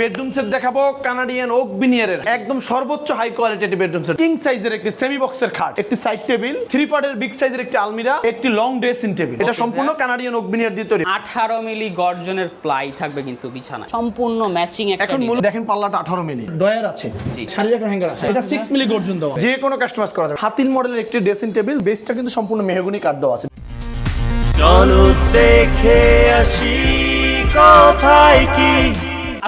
Bedroom set দেখাবো Canadian oak বিনিয়ারের। একদম সর্বোচ্চ high quality bedroom set. King সাইজের একটি সেমি বক্সের খাট একটি সাইড টেবিল থ্রি পার্টের বিগ সাইজের একটি আলমিরা একটি লং ড্রেসিং টেবিল এটা সম্পূর্ণ কানাডিয়ান ওক বিনিয়ার দিয়ে তৈরি। আঠারো মিলি গর্জনের প্লাই থাকবে কিন্তু বিছানা সম্পূর্ণ ম্যাচিং একটা এখন মূল দেখেন পাল্লাটা আঠারো মিলি। ডয়ার আছে জি। রাখার হ্যাঙ্গার আছে। এটা সিক্স মিলি গর্জন দেওয়া। যে কোনো কাস্টমাইজ করা যাবে। হাতিল মডেলের একটি ড্রেসিং টেবিল বেসটা কিন্তু সম্পূর্ণ মেহগুনি কাঠ দেওয়া আছে। চলো দেখে আসি কথায় কি?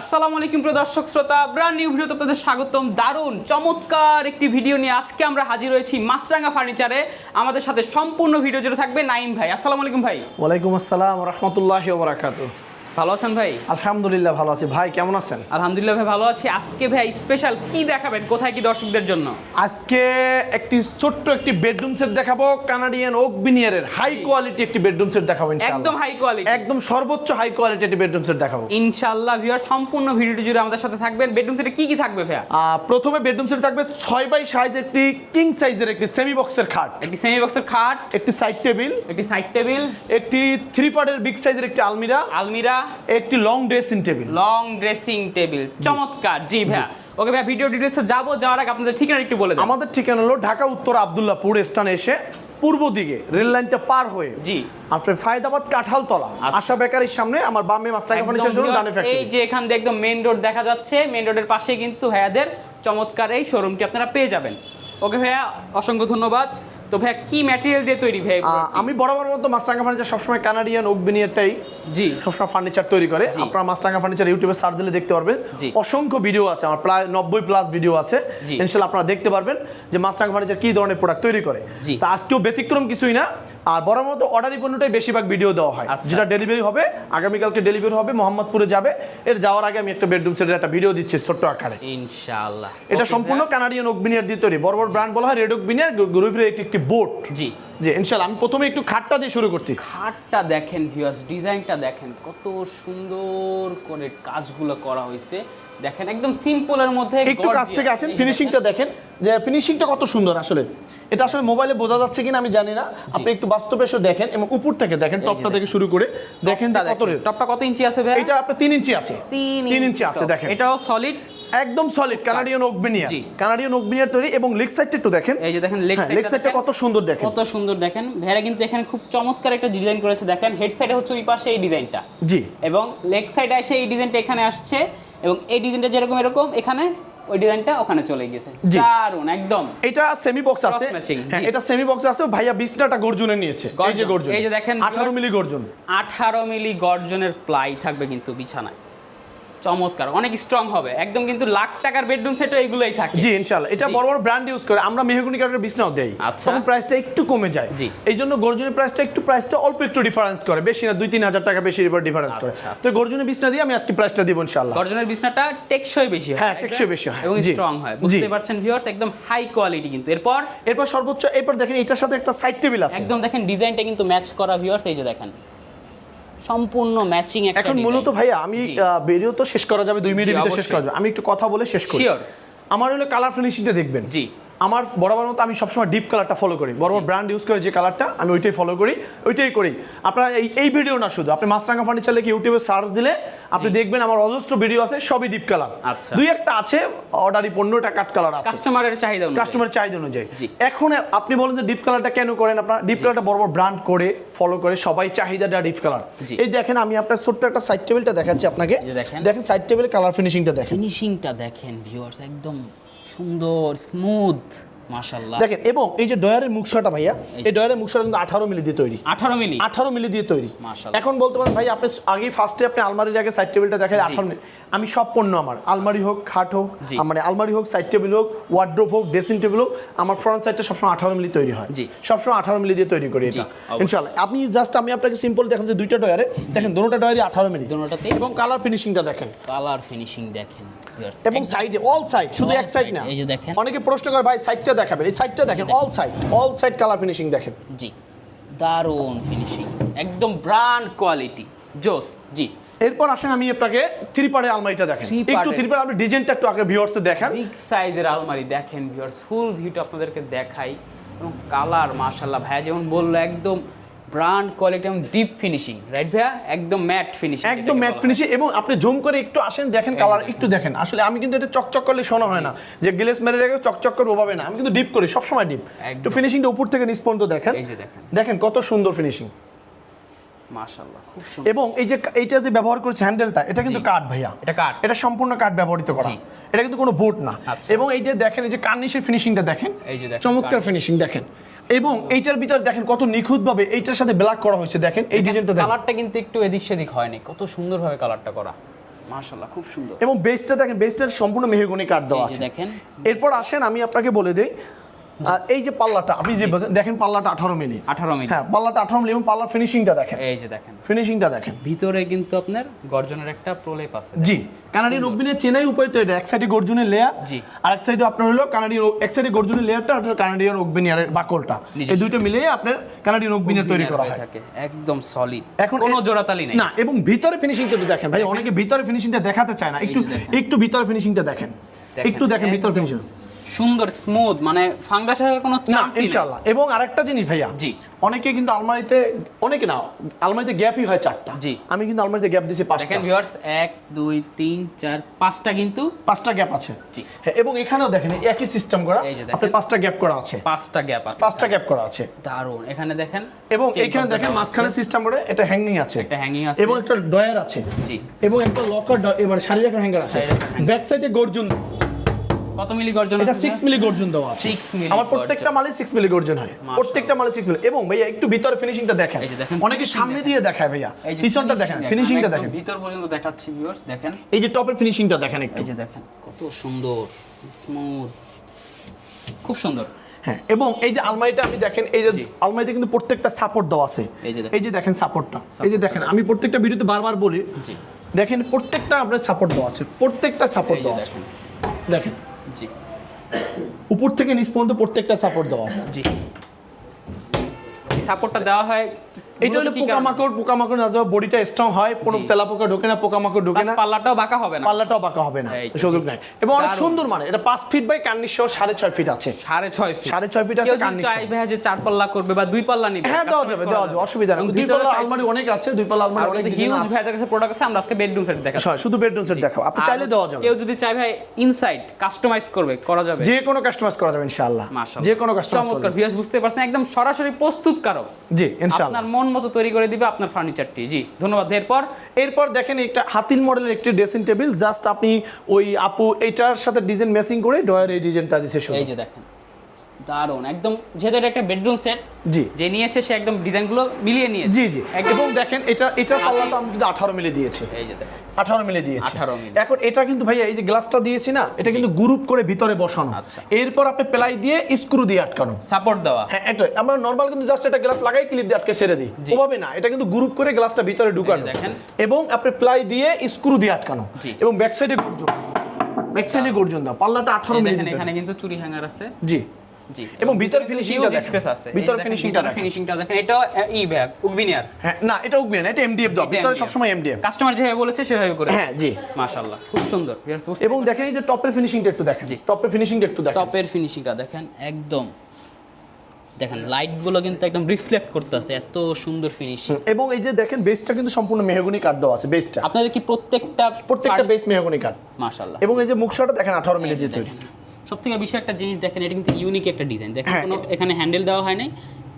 আসসালামু আলাইকুম প্রিয় দর্শক শ্রোতা ব্রান্ড নিউ ভিডিওতে আপনাদের স্বাগতম। দারুণ, চমৎকার একটি ভিডিও নিয়ে আজকে আমরা হাজির হয়েছি মাছরাঙ্গা ফার্নিচারে আমাদের সাথে সম্পূর্ণ ভিডিও যেটা থাকবে নাইম ভাই। আসসালামু আলাইকুম ভাই। ওয়ালাইকুম আসসালাম রহমতুল্লাহ বারাকাতু ভালো আছেন ভাই? আলহামদুলিল্লাহ ভালো আছি। ভাই কেমন আছেন? আলহামদুলিল্লাহ ভাই ভালো আছি। আজকে ভাই স্পেশাল কি দেখাবেন? কোথায় কি দর্শকদের জন্য? আজকে একটি ছোট্ট একটি বেডরুম সেট দেখাবো। কানাডিয়ান ওক বিনিয়ারের হাই কোয়ালিটি একটি বেডরুম সেট দেখাবো একদম হাই কোয়ালিটি একদম সর্বোচ্চ হাই কোয়ালিটি একটি বেডরুম সেট দেখাবো। ইনশাআল্লাহ ভিউয়ার সম্পূর্ণ ভিডিওটি জুড়ে আমাদের সাথে থাকবেন। বেডরুম সেটে কি কি থাকবে ভাইয়া? আহ, প্রথমে বেডরুম সেট থাকবে ছয় বাই সাইজ একটি কিং সাইজের একটি সেমি বক্সের খাট। একটি সেমি বক্সের খাট। একটি সাইড টেবিল একটি সাইড টেবিল একটি থ্রি পার্টের বিগ সাইজের একটি আলমিরা। আলমিরা। একটি long dressing table long dressing table চমৎকার। জি ভাইয়া। ওকে ভাইয়া ভিডিও ডিটেলসে যাব যাওয়ার আগে আপনাদের ঠিকানা একটু বলে দেন। আমাদের ঠিকানা হলো ঢাকা উত্তর আবদুল্লাহপুর স্থানে এসে পূর্ব দিকে রেল লাইনটা পার হয়ে। জি। আপনার ফায়দাবাদ কাঁঠালতলা আচ্ছা। আশা বেকারির সামনে আমার বামে মাস্টার ফার্নিচার শোরুম ডানে ফ্যাক্টরি এই যে এখান দিয়ে একদম মেইন রোড দেখা যাচ্ছে মেইন রোডের পাশে কিন্তু ভাইয়াদের চমৎকার এই শোরুমটি আপনারা পেয়ে যাবেন। ওকে ভাইয়া অসংখ্য ধন্যবাদ। তো ভাইয়া কি ম্যাটেরিয়াল দিয়ে তৈরি ভাই আমি বরাবর মতো মাস্টাঙ্গা ফার্নিচার সবসময় কানাডিয়ান ওক বিনিয়ারটাই জি। সবসময় ফার্নিচার তৈরি করে। আপনারা মাস্টাঙ্গা ফার্নিচার ইউটিউবে সার্চ দিলে দেখতে পারবেন। অসংখ্য ভিডিও আছে আমার প্রায় নব্বই প্লাস ভিডিও আছে। ইনশাল্লাহ আপনারা দেখতে পারবেন যে মাস্টাঙ্গা ফার্নিচার কি ধরনের প্রোডাক্ট তৈরি করে। তা আজকেও ব্যতিক্রম কিছুই না। আর বরাবর মতো অর্ডারি পণ্যটাই বেশিরভাগ ভিডিও দেওয়া হয়। আচ্ছা। যেটা ডেলিভারি হবে আগামীকালকে ডেলিভারি হবে মোহাম্মদপুরে যাবে। এর যাওয়ার আগে আমি একটা বেডরুম সেটের একটা ভিডিও দিচ্ছি ছোট্ট আকারে। ইনশাআল্লাহ। এটা সম্পূর্ণ কানাডিয়ান ওক বিনিয়ার দিয়ে তৈরি। বড় বড় ব্র্যান্ড বলা হয় রেড ওক বিনিয়ার গ্রুপের একটি একটি বোট জি। যে ইনশাল্লাহ আমি প্রথমে একটু খাটটা দিয়ে শুরু করছি। খাটটা দেখেন ভিউয়ার্স ডিজাইনটা দেখেন কত সুন্দর করে কাজগুলো করা হয়েছে। দেখেন একদম সিম্পলের মধ্যে একটু কাছ থেকে আসেন ফিনিশিংটা দেখেন যে ফিনিশিংটা কত সুন্দর আসলে। এটা আসলে মোবাইলে বোঝা যাচ্ছে কিনা আমি জানি না। আপনি একটু বাস্তবে এসে দেখেন এবং উপর থেকে দেখেন টপটা থেকে শুরু করে দেখেন কত টপটা কত ইঞ্চি আছে ভাই এটা আপনার তিন ইঞ্চি আছে। তিন ইঞ্চি আছে দেখেন। এটাও সলিড একদম সলিড কানাডিয়ান ওক বিনিয়ার জি। কানাডিয়ান ওক বিনিয়ার তৈরি এবং লেগ সাইডটা একটু দেখেন। এই যে দেখেন লেগ হ্যাঁ লেগ সাইডটা কত সুন্দর দেখেন। কত সুন্দর দেখেন। ভেড়া কিন্তু এখানে খুব চমৎকার একটা ডিজাইন করেছে দেখেন। হেড সাইডে হচ্ছে ওই পাশে এই ডিজাইনটা জি। এবং লেগ সাইডে এসে এই ডিজাইনটা এখানে আসছে। এবং এই ডিজাইনটা যেরকম এরকম এখানে ওই ডিজাইনটা ওখানে চলে গেছে। দারুণ একদম। এটা সেমি বক্স আছে। হ্যাঁ এটা সেমি বক্স আছে। ভাইয়া বিছনাটা গর্জনে নিয়েছে। এই যে গর্জন। এই যে দেখেন 18 মিলি গর্জন। আঠারো মিলি গর্জনের প্লাই থাকবে কিন্তু বিছানায়। চমৎকার অনেক স্ট্রং হবে। একদম কিন্তু লাখ টাকার বেডরুম সেটও এগুলোই থাকে। জি ইনশাআল্লাহ। এটা বড় বড় ব্র্যান্ড ইউজ করে আমরা মেহগুনি কাঠের বিছনাও দেই। আচ্ছা। তখন প্রাইসটা একটু কমে যায়। জি। এই জন্য গর্জনের প্রাইসটা একটু প্রাইসটা অল্প একটু ডিফারেন্স করে। বেশি না দুই তিন হাজার টাকা বেশি এবার ডিফারেন্স করে। আচ্ছা, তো গর্জনের বিছনা দিয়ে আমি আজকে প্রাইসটা দিব ইনশাআল্লাহ। গর্জনের বিছনাটা টেকসই বেশি হয় হ্যাঁ, টেকসই বেশি হয়, এবং স্ট্রং হয়। বুঝতে পারছেন ভিউয়ার্স একদম হাই কোয়ালিটি কিন্তু। এরপর? এরপর সর্বোচ্চ এরপর দেখেন এটার সাথে একটা সাইড টেবিল আছে। একদম দেখেন ডিজাইনটা কিন্তু ম্যাচ করা ভিউয়ার্স এই যে দেখেন। সম্পূর্ণ ম্যাচিং একটা এখন মূলত ভাইয়া আমি বেরিয়েও তো শেষ করা যাবে দুই মিনিটের ভিতরে শেষ করা যাবে। আমি একটু কথা বলে শেষ করি। আমার হলো কালার ফিনিশিংটা দেখবেন। জি। আমার বরাবর মতো আমি সবসময় ডিপ কালারটা ফলো করি। বড় ব্র্যান্ড ইউজ করে যে কালারটা আমি ওইটাই ফলো করি ওইটাই করি। আপনারা এই এই ভিডিও না শুধু আপনি মাছরাঙ্গা ফার্নিচার লিখে ইউটিউবে সার্চ দিলে আপনি দেখবেন আমার অজস্র ভিডিও আছে সবই ডিপ কালার আচ্ছা। দুই একটা আছে অর্ডারি পণ্যটা কাট কালার আছে। কাস্টমারের চাহিদা অনুযায়ী। কাস্টমার চাহিদা অনুযায়ী। এখন আপনি বলেন যে ডিপ কালারটা কেন করেন আপনার? ডিপ কালারটা বড় বড় ব্র্যান্ড করে ফলো করে সবাই চাহিদাটা ডিপ কালার এই দেখেন আমি আপনার ছোট্ট একটা সাইড টেবিলটা দেখাচ্ছি আপনাকে। দেখেন। সাইড টেবিলের কালার ফিনিশিংটা দেখেন। ফিনিশিংটা দেখেন ভিউয়ার্স একদম সুন্দর স্মুথ মাশাআল্লাহ। দেখেন এবং এই যে ডয়ারের মুখশাটা ভাইয়া এই ডয়ারের মুখশাটা কিন্তু আঠারো মিলি দিয়ে তৈরি। 18 মিলি। আঠারো মিলি দিয়ে তৈরি। মাশাআল্লাহ। এখন বলতে পারেন ভাই আপনি আগে ফার্স্টে আপনি আলমারির আগে সাইড টেবিলটা মিলি আমি সব পণ্য আমার আলমারি হোক খাট হোক মানে আলমারি হোক সাইড টেবিল হোক ওয়ার্ড্রোপ হোক ড্রেসিং টেবিল হোক আমার ফ্রন্ট সাইডটা সবসময় আঠারো মিলি তৈরি হয়। সবসময় আঠারো মিলি দিয়ে তৈরি করি এটা। ইনশাল্লাহ আপনি জাস্ট আমি আপনাকে সিম্পল দেখেন যে দুইটা ডয়ারে দেখেন দুটোটা ডয়ারে আঠারো মিলি। দুটোটাতে? এবং কালার ফিনিশিংটা দেখেন। কালার ফিনিশিং দেখেন এবং সাইডে অল সাইড শুধু এক সাইড না। এই যে দেখেন। অনেকে প্রশ্ন করে ভাই সাইডটা দেখাবেন এই সাইডটা দেখেন all side all side colour finishing দেখেন। জি দারুণ ফিনিশিং একদম ব্র্যান্ড কোয়ালিটি জোস জি। এরপর আসেন আমি আপনাকে থ্রি পারে আলমারিটা দেখেন। একটু। থ্রি পারে আপনি ডিজাইনটা একটু আগে ভিউয়ার্স দেখেন। বিগ সাইজের আলমারি দেখেন ভিউয়ার্স ফুল ভিউটা আপনাদেরকে দেখাই। এবং কালার মাশাআল্লাহ ভাইয়া যেমন বলল একদম ব্র্যান্ড কোয়ালিটি এবং ডিপ ফিনিশিং রাইট ভাইয়া? একদম ম্যাট ফিনিশিং একদম ম্যাট ফিনিশিং এবং আপনি জুম করে একটু আসেন দেখেন কালার একটু দেখেন। আসলে আমি কিন্তু এটা চকচক করলে শোনা হয় না। যে গ্লেস মেরে রেখে চকচক করে ওভাবে না। আমি কিন্তু ডিপ করি সবসময় ডিপ একটু ফিনিশিংটা উপর থেকে নিচ পর্যন্ত দেখেন। এই যে দেখেন। দেখেন কত সুন্দর ফিনিশিং এবং এই যে এইটা যে ব্যবহার করেছে হ্যান্ডেলটা এটা কিন্তু কাঠ ভাইয়া। এটা কাঠ। এটা সম্পূর্ণ কাঠ ব্যবহৃত করা। এটা কিন্তু কোনো বোট না। আচ্ছা। এবং এই যে দেখেন এই যে কার্নিশের ফিনিশিংটা দেখেন। এই যে দেখেন, চমৎকার ফিনিশিং দেখেন। এবং এইটার ভিতর দেখেন কত নিখুঁত ভাবে এইটার সাথে ব্ল্যাক করা হয়েছে দেখেন। এই ডিজাইনটা দেখেন। কালারটা কিন্তু একটু এদিক সেদিক হয়নি। কত সুন্দরভাবে কালারটা করা। মাশাআল্লাহ খুব সুন্দর। এবং বেসটা দেখেন বেসটার সম্পূর্ণ মেহগনি কাট দেওয়া আছে। দেখেন এরপর আসেন আমি আপনাকে বলে দিই এই যে পাল্লাটা আপনি যে দেখেন পাল্লাটা আঠারো মিলি। 18 মিলি। হ্যাঁ পাল্লাটা আঠারো মিলি এবং পাল্লার ফিনিশিংটা দেখেন। এই যে দেখেন। ফিনিশিংটা দেখেন। ভিতরে কিন্তু আপনার গর্জনের একটা প্রলেপ আছে। জি কানাডিয়ান অগ্নিনের চেনাই উপায় তো এটা এক সাইডে গর্জুনের লেয়ার জি। আর এক সাইডে আপনার হলো কানাডিয়ান এক সাইডে গর্জুনের লেয়ারটা আর কানাডিয়ান অগ্নিয়ারের বাকলটা। এই। দুইটা মিলিয়ে আপনার কানাডিয়ান অগ্নিয়ার তৈরি করা হয়। থাকে একদম সলিড এখন কোনো জোড়াতালি নেই। না এবং ভিতরে ফিনিশিংটা দেখেন ভাই অনেকে ভিতরে ফিনিশিংটা দেখাতে চায় না। একটু। একটু ভিতরে ফিনিশিংটা দেখেন। দেখেন, একটু দেখেন ভিতরে ফিনিশিং সুন্দর স্মুথ মানে ফাঙ্গাস আসার কোনো নেই। ইনশাআল্লাহ। এবং আরেকটা জিনিস ভাইয়া জি। অনেকে কিন্তু আলমারিতে অনেকে না আলমারিতে গ্যাপই হয় চারটা। জি। আমি কিন্তু আলমারিতে গ্যাপ দিয়েছি পাঁচটা। দেখেন ভিউয়ার্স এক দুই তিন চার পাঁচটা কিন্তু পাঁচটা গ্যাপ আছে। জি। হ্যাঁ এবং এখানেও দেখেন একই সিস্টেম করা। আপনার পাঁচটা গ্যাপ করা আছে। পাঁচটা গ্যাপ আছে। পাঁচটা গ্যাপ করা আছে। দারুণ এখানে দেখেন এবং এইখানে দেখেন মাঝখানে সিস্টেম করে এটা হ্যাঙ্গিং আছে। একটা হ্যাঙ্গিং আছে। এবং একটা ডয়ার আছে। জি। এবং একটা লকার এবার শাড়ি রাখার হ্যাঙ্গার আছে। ব্যাক সাইডে গর্জন কত মিলি গর্জন এটা আছে সিক্স মিলি গর্জন দেওয়া 6 মিলি আমার প্রত্যেকটা মালে সিক্স মিলি গর্জন হয়। প্রত্যেকটা মালে সিক্স মিলি। এবং ভাইয়া একটু ভিতরে ফিনিশিংটা দেখেন। এই যে দেখেন, অনেকে সামনে দিয়ে দেখায় ভাইয়া। পিছনটা দেখেন ফিনিশিংটা দেখেন। ভিতর পর্যন্ত দেখাচ্ছি ভিউয়ার্স দেখেন। এই যে টপের ফিনিশিংটা দেখেন একটু। এই যে দেখেন কত সুন্দর স্মুথ খুব সুন্দর। হ্যাঁ এবং এই যে আলমারিটা আমি দেখেন এই যে আলমারিতে কিন্তু প্রত্যেকটা সাপোর্ট দেওয়া আছে। এই যে দেখেন। সাপোর্টটা এই যে দেখেন আমি প্রত্যেকটা ভিডিওতে বারবার বলি দেখেন প্রত্যেকটা আপনার সাপোর্ট দেওয়া আছে। প্রত্যেকটা সাপোর্ট দেওয়া আছে। দেখেন। জি। উপর থেকে নিচ পর্যন্ত প্রত্যেকটা সাপোর্ট দেওয়া আছে। জি। এই সাপোর্টটা দেওয়া হয় এটা হলো পোকামাকড় পোকামাকড় না দেওয়া বডিটা স্ট্রং হয় কোনো জি। তেলা পোকা ঢোকে না পোকামাকড় ঢোকে না। পাল্লাটাও বাঁকা হবে না। পাল্লাটাও বাঁকা হবে না সুযোগ নাই। এবং অনেক সুন্দর মানে এটা পাঁচ ফিট বাই কার্নিশ সহ সাড়ে ছয় ফিট আছে। সাড়ে ছয় ফিট সাড়ে ছয় ফিট আছে কেউ যদি কার্নিশ চাই যে চার পাল্লা করবে বা দুই পাল্লা নিবে হ্যাঁ দেওয়া যাবে দেওয়া যাবে। অসুবিধা নেই। দুই পাল্লা আলমারি অনেক আছে দুই পাল্লা আলমারি অনেক হিউজ। ভাইদের কাছে প্রোডাক্ট আছে আমরা আজকে বেডরুম সেট হয়, শুধু বেডরুম সেট দেখাও। আপনি চাইলে দেওয়া যাবে। কেউ যদি চাই ভাই ইনসাইড কাস্টমাইজ করবে করা যাবে। যে কোনো কাস্টমাইজ করা যাবে ইনশাআল্লাহ। মাশাআল্লাহ। যে কোনো কাস্টমাইজ চমৎকার ভিউয়ার্স বুঝতে পারছেন একদম সরাসরি প্রস্তুত কারও জি ইনশাআল্লাহ। আপনার মন মতো তৈরি করে দিবে আপনার ফার্নিচারটি জি ধন্যবাদ। এরপর এরপর দেখেন একটা হাতিল মডেলের একটি ড্রেসিং টেবিল জাস্ট আপনি ওই আপু এটার সাথে ডিজাইন ম্যাচিং করে ডয়ার এই ডিজাইনটা দিছে এই যে দেখেন দারুণ একদম যেহেতু এটা একটা বেডরুম সেট জি। যে নিয়েছে সে একদম ডিজাইনগুলো মিলিয়ে নিয়ে জি জি। একদম এবং দেখেন এটা এটা পাল্লাটা আমি কিন্তু আঠারো মিলে দিয়েছি। এই যে দেখেন। আঠারো মিলে দিয়েছি। 18 মিলি। এখন এটা কিন্তু ভাইয়া এই যে গ্লাসটা দিয়েছি না এটা কিন্তু গ্রুপ করে ভিতরে বসানো। আচ্ছা। এরপর আপনি প্লাই দিয়ে স্ক্রু দিয়ে আটকানো। সাপোর্ট দেওয়া। হ্যাঁ এটা আমরা নর্মাল কিন্তু জাস্ট এটা গ্লাস লাগাই ক্লিপ দিয়ে আটকে ছেড়ে দিই। ওভাবে না এটা কিন্তু গ্রুপ করে গ্লাসটা ভিতরে ঢুকানো। দেখেন। এবং আপনি প্লাই দিয়ে স্ক্রু দিয়ে আটকানো। এবং ব্যাক সাইডে গর্জন। ব্যাক সাইডে গর্জন দাও পাল্লাটা আঠারো মিলি এখানে কিন্তু চুরি হ্যাঙ্গার আছে। জি। জি। এবং ভিতরে finishing-টা দেখেন। স্পেস আছে। ভিতরে দেখেন, দেখেন। ফিনিশিংটা দেখেন। এটা ই ব্যাগ উগবিনিয়ার। হ্যাঁ না এটা উঠবে না এটা এমডিএফ দাও ভিতরে সবসময় এমডিএফ কাস্টমার যেভাবে বলেছে সেভাবে করে। হ্যাঁ জি। মাশাআল্লাহ খুব সুন্দর। এবং দেখেন এই যে টপের ফিনিশিংটা একটু দেখেন। জি। টপের ফিনিশিংটা একটু দেখেন। টপের ফিনিশিংটা দেখেন একদম। দেখেন লাইটগুলো কিন্তু একদম রিফ্লেক্ট করতেছে এত সুন্দর ফিনিশিং এবং এই যে দেখেন বেসটা কিন্তু সম্পূর্ণ মেহগনি কাঠ দেওয়া আছে বেসটা আপনাদের কি প্রত্যেকটা প্রত্যেকটা বেস মেহগনি কাঠ মাশাআল্লাহ। এবং এই যে মুখশাটা দেখেন আঠারো মিলি দিয়ে তৈরি সব থেকে বেশি একটা জিনিস দেখেন এটা কিন্তু ইউনিক একটা ডিজাইন দেখেন হ্যাঁ, কোনো এখানে হ্যান্ডেল দেওয়া হয় নাই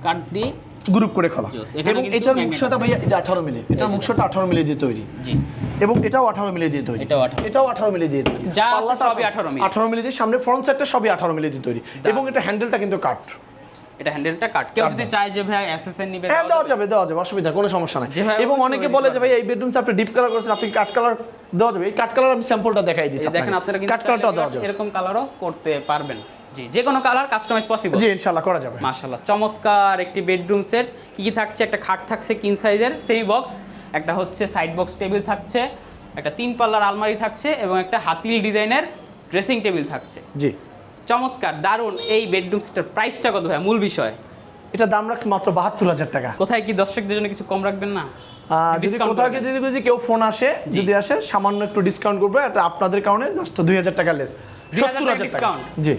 কাট দিয়ে গ্রুপ করে খোলা। এবং এটার মুখশাটা। ভাইয়া এটা আঠারো মিলে এটার মুখশাটা আঠারো মিলি দিয়ে তৈরি। জি। এবং এটাও আঠারো মিলে দিয়ে তৈরি। এটাও 18 এটাও আঠারো মিলে দিয়ে তৈরি। যা সবই 18 মিলি। আঠারো মিলে দিয়ে সামনে ফ্রন্ট সাইডটা সবই আঠারো মিলি দিয়ে তৈরি। এবং এটা হ্যান্ডেলটা কিন্তু কাঠ এটা হ্যান্ডেলটা কাট। কেউ যদি চায় যে ভাই এসএসএন নিবে হ্যাঁ দেওয়া যাবে দেওয়া যাবে অসুবিধা কোনো সমস্যা নাই। এবং অনেকে বলে যে ভাই এই বেডরুমস আপনি ডিপ কালার করেছেন আপনি কাট কালার দেওয়া যাবে। এই কাট কালার আমি স্যাম্পলটা দেখাই দিচ্ছি দেখেন আপনারা কিন্তু কাট কালারটা দেওয়া যাবে। এরকম কালারও করতে পারবেন। জি যে কোনো কালার কাস্টমাইজ পসিবল জি ইনশাআল্লাহ করা যাবে। মাশাআল্লাহ চমৎকার একটি বেডরুম সেট কি কি থাকছে? একটা খাট থাকছে কিং সাইজের সেমি বক্স একটা হচ্ছে সাইড বক্স টেবিল থাকছে একটা তিন পাল্লার আলমারি থাকছে এবং একটা হাতিল ডিজাইনের ড্রেসিং টেবিল থাকছে। জি। চমৎকার দারুণ। এই বেডরুম সেটের প্রাইসটা কত ভাই? মূল বিষয়। এটা দাম রাখছে মাত্র বাহাত্তর হাজার টাকা। কোথায় কি দর্শকদের জন্য কিছু কম রাখবেন না? যদি কোথাও যদি যদি কেউ ফোন আসে যদি আসে সামান্য একটু ডিসকাউন্ট করবে এটা আপনাদের কারণে জাস্ট দুই হাজার টাকা লেস সত্তর হাজার ডিসকাউন্ট জি।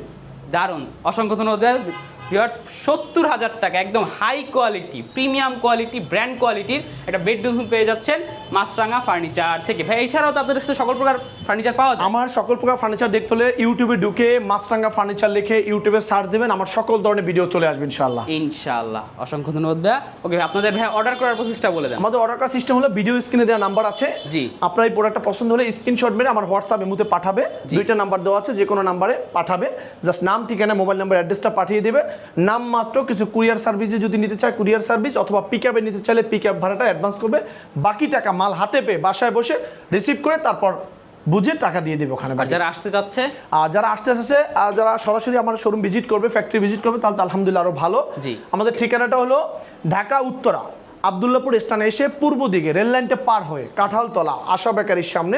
দারুণ। অসংখ্য ধন্যবাদ। ভিউয়ার্স সত্তর হাজার টাকা একদম high quality premium quality brand কোয়ালিটির একটা বেডরুম পেয়ে যাচ্ছেন মাছরাঙা ফার্নিচার থেকে। ভাই এছাড়াও তো আপনাদের সকল প্রকার ফার্নিচার পাওয়া যায়? আমার সকল প্রকার ফার্নিচার দেখতে হলে ইউটিউবে ঢুকে মাছরাঙ্গা ফার্নিচার লিখে ইউটিউবে সার্চ দেবেন আমার সকল ধরনের ভিডিও চলে আসবে ইনশাল্লাহ ইনশাআল্লাহ। অসংখ্য ধন্যবাদ ভাইয়া। ওকে আপনাদের ভাই অর্ডার করার প্রসেসটা বলে দেন। আমাদের অর্ডার করার সিস্টেম হলো ভিডিও স্ক্রিনে দেওয়া নাম্বার আছে। জি। আপনার এই প্রোডাক্টটা পছন্দ হলে স্ক্রিনশট মেরে আমার হোয়াটসঅ্যাপ এমুতে পাঠাবে। দুইটা নাম্বার দেওয়া আছে যে কোনো নাম্বারে পাঠাবে। জাস্ট নাম ঠিকানা মোবাইল নাম্বার অ্যাড্রেসটা পাঠিয়ে দেবে। নাম মাত্র কিছু কুরিয়ার সার্ভিসে যদি নিতে চায় কুরিয়ার সার্ভিস অথবা পিক আপে নিতে চাইলে পিক আপ ভাড়াটা অ্যাডভান্স করবে। বাকি টাকা মাল হাতে পেয়ে বাসায় বসে রিসিভ করে তারপর বুঝে টাকা দিয়ে দেবে ওখানে আর যারা আসতে চাচ্ছে? আর যারা আসতে আসছে আর যারা সরাসরি আমার শোরুম ভিজিট করবে ফ্যাক্টরি ভিজিট করবে তাহলে তো আলহামদুলিল্লাহ আরও ভালো। জি। আমাদের ঠিকানাটা হলো ঢাকা উত্তরা আবদুল্লাপুর স্থানে এসে পূর্ব দিকে রেল লাইনটা পার হয়ে কাঁঠালতলা আশা বেকারির সামনে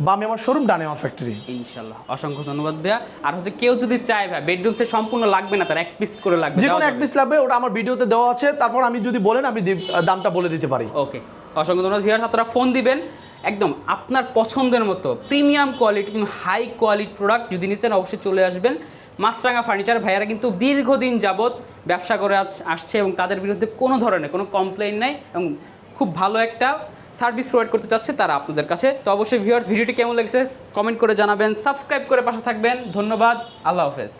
বামে আমার শোরুম ডানে আমার ফ্যাক্টরি ইনশাল্লাহ অসংখ্য ধন্যবাদ ভাইয়া। আর হচ্ছে কেউ যদি চায় ভাই বেডরুম সে সম্পূর্ণ লাগবে না তার এক পিস করে লাগবে যে কোনো এক পিস লাগবে ওটা আমার ভিডিওতে দেওয়া আছে। তারপর আমি যদি বলেন আমি দামটা বলে দিতে পারি। ওকে অসংখ্য ধন্যবাদ ভিউয়ার আপনারা ফোন দিবেন একদম আপনার পছন্দের মতো premium quality high quality product যদি নিচ্ছেন অবশ্যই চলে আসবেন। মাছরাঙা ফার্নিচার ভাইয়ারা কিন্তু দীর্ঘদিন যাবৎ ব্যবসা করে আস- আসছে এবং তাদের বিরুদ্ধে কোনো ধরনের কোনো কমপ্লেন নাই এবং খুব ভালো একটা সার্ভিস প্রোভাইড করতে চাচ্ছে তারা আপনাদের কাছে। তো অবশ্যই ভিউয়ার্স, ভিডিওটি কেমন লেগেছে কমেন্ট করে জানাবেন, সাবস্ক্রাইব করে পাশে থাকবেন। ধন্যবাদ, আল্লাহ হাফেজ।